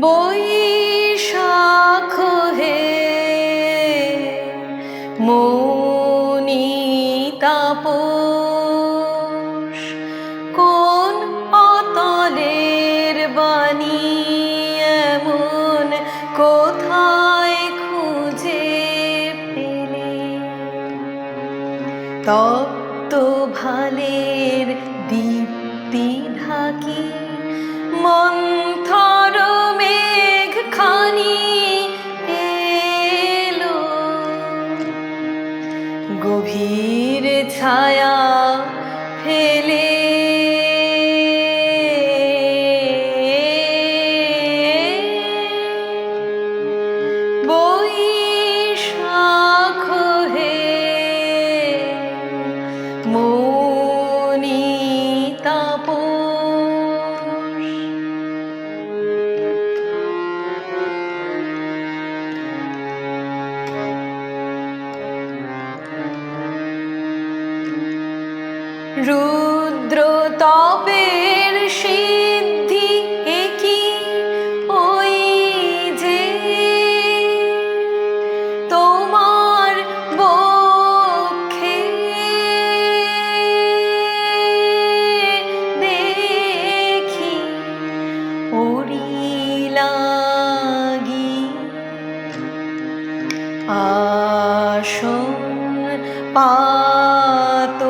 বৈশাখ হে মৌনি তাপস কোন অতলের বাণী এমন কোথায় খুঁজে পেলে? তপ্ত ভালের গভীর ছায়া ফেলে রুদ্র তপের সিদ্ধি একই ওই যে তোমার বক্ষে দেখি পড়িলাগি আসন পাত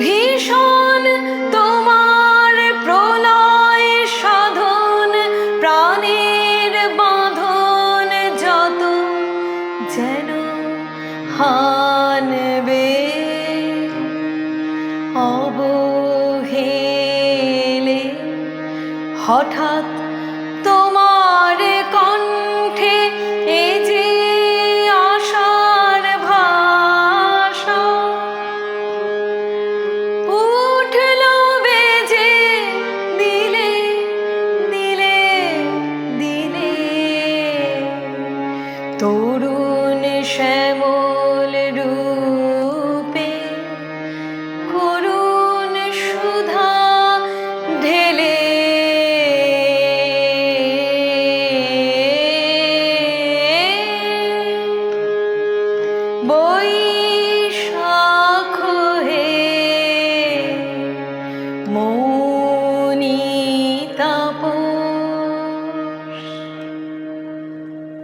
ভীষণ তোমার প্রলয় সাধন প্রাণের বাঁধন যত যেন হানবে। অবহেলে হঠাৎ কোমল রূপে করুণ সুধা ঢেলে। বই শাখ হে মৌ